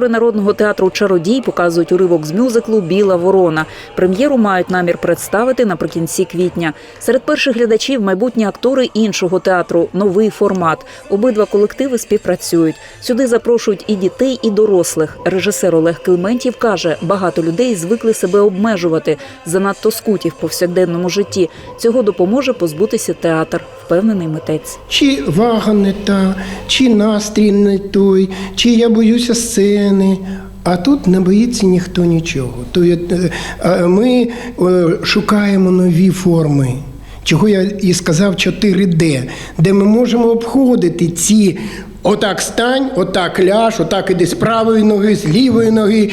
Актори народного театру Чародій показують уривок з мюзиклу Біла ворона. Прем'єру мають намір представити наприкінці квітня. Серед перших глядачів майбутні актори іншого театру. Новий формат. Обидва колективи співпрацюють. Сюди запрошують і дітей, і дорослих. Режисер Олег Климентів каже, багато людей звикли себе обмежувати, занадто скуті в повсякденному житті. Цього допоможе позбутися театр, впевнений митець. Чи вага не та, чи настрій не той, чи я боюся сцени. А тут не боїться ніхто нічого. Е, ми е, шукаємо нові форми. Чого я і сказав 4D, де ми можемо обходити ці отак стань, отак ляж, отак іди з правої ноги, з лівої ноги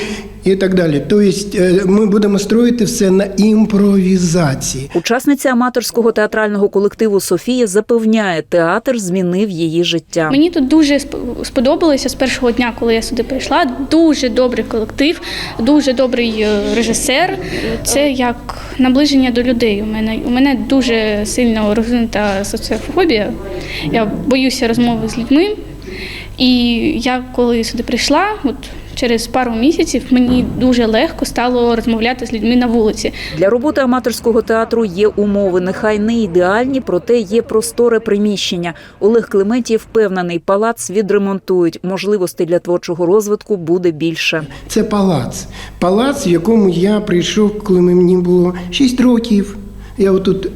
і так далі. Тобто е, ми будемо строїти все на імпровізації. Учасниця аматорського театрального колективу Софія запевняє, театр змінив її життя. Мені тут дуже сп- сподобалося з першого дня, коли я сюди прийшла. Дуже добрий колектив, дуже добрий е, режисер. Це як наближення до людей. У мене у мене дуже сильно розвинута соціофобія. Я боюся розмови з людьми. І я коли сюди прийшла, от через пару місяців мені дуже легко стало розмовляти з людьми на вулиці. Для роботи аматорського театру є умови, нехай не ідеальні, проте є просторе приміщення. Олег Клементів впевнений, палац відремонтують. Можливостей для творчого розвитку буде більше. Це палац. Палац, в якому я прийшов, коли мені було 6 років. Я отут,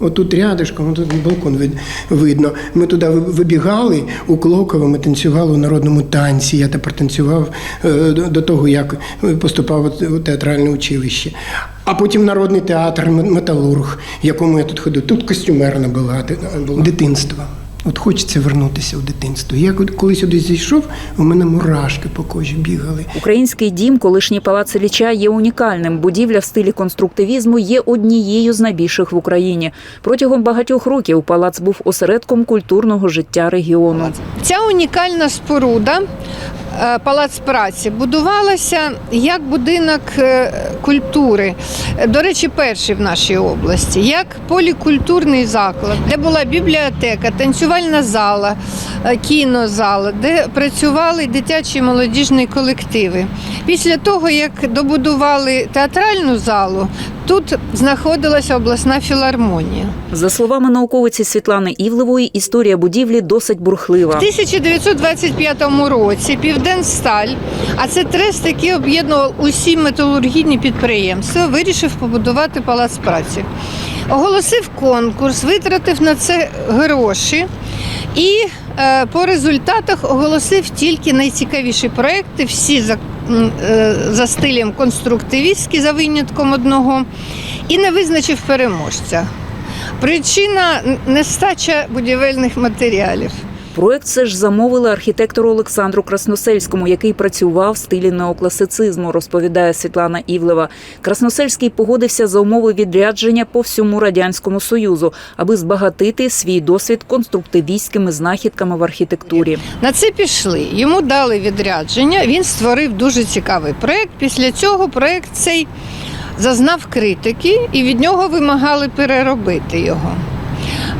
отут рядишком, отут балкон вид- видно. Ми туди вибігали у Клоково, ми танцювали у народному танці. Я тепер танцював е, до того, як поступав у театральне училище. А потім народний театр Металург, в якому я тут ходив. Тут костюмерна була, дитинство. От хочеться вернутися в дитинство. Я коли сюди зійшов, у мене мурашки по кожі бігали. Український дім, колишній палац Ілліча, є унікальним. Будівля в стилі конструктивізму є однією з найбільших в Україні. Протягом багатьох років палац був осередком культурного життя регіону. Ця унікальна споруда, е, палац праці, будувалася як будинок е, культури. До речі, перший в нашій області, як полікультурний заклад, де була бібліотека, танцювальна зала, е, кінозала, де працювали дитячі і молодіжні колективи. Після того, як добудували театральну залу, тут знаходилася обласна філармонія. За словами науковиці Світлани Івлевої, історія будівлі досить бурхлива. В 1925 році Південсталь, а це трест, який об'єднував усі металургійні підприємства, вирішив побудувати палац праці. Оголосив конкурс, витратив на це гроші і е, по результатах оголосив тільки найцікавіші проекти, всі е, за стилем конструктивістський, за винятком одного, і не визначив переможця. Причина нестача будівельних матеріалів. Проект все ж замовили архітектору Олександру Красносельському, який працював в стилі неокласицизму, розповідає Світлана Івлева. Красносельський погодився за умови відрядження по всьому радянському союзу, аби збагатити свій досвід конструктивістськими знахідками в архітектурі. На це пішли. Йому дали відрядження. Він створив дуже цікавий проєкт. Після цього проєкт цей зазнав критики і від нього вимагали переробити його.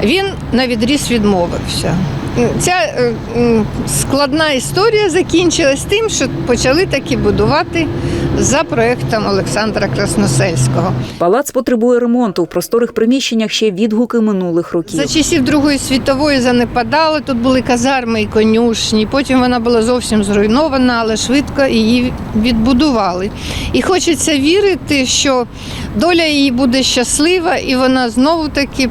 Він на відріз відмовився. Ця е, складна історія закінчилась тим, що почали таки будувати за проєктом Олександра Красносельського. Палац потребує ремонту. В просторих приміщеннях ще відгуки минулих років. За часів Другої світової занепадали. Тут були казарми і конюшні. Потім вона була зовсім зруйнована, але швидко її відбудували. І хочеться вірити, що доля її буде щаслива, і вона знову таки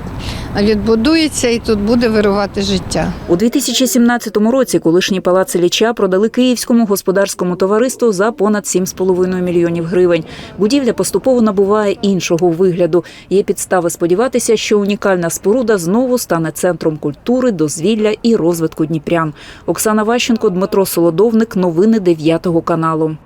відбудується, і тут буде вирувати життя. У 2017 році колишній палац Ілліча продали Київському господарському товариству за понад 7,5 мільйонів гривень. Будівля поступово набуває іншого вигляду. Є підстави сподіватися, що унікальна споруда знову стане центром культури, дозвілля і розвитку Дніпрян. Оксана Ващенко, Дмитро Солодовник. Новини 9 каналу.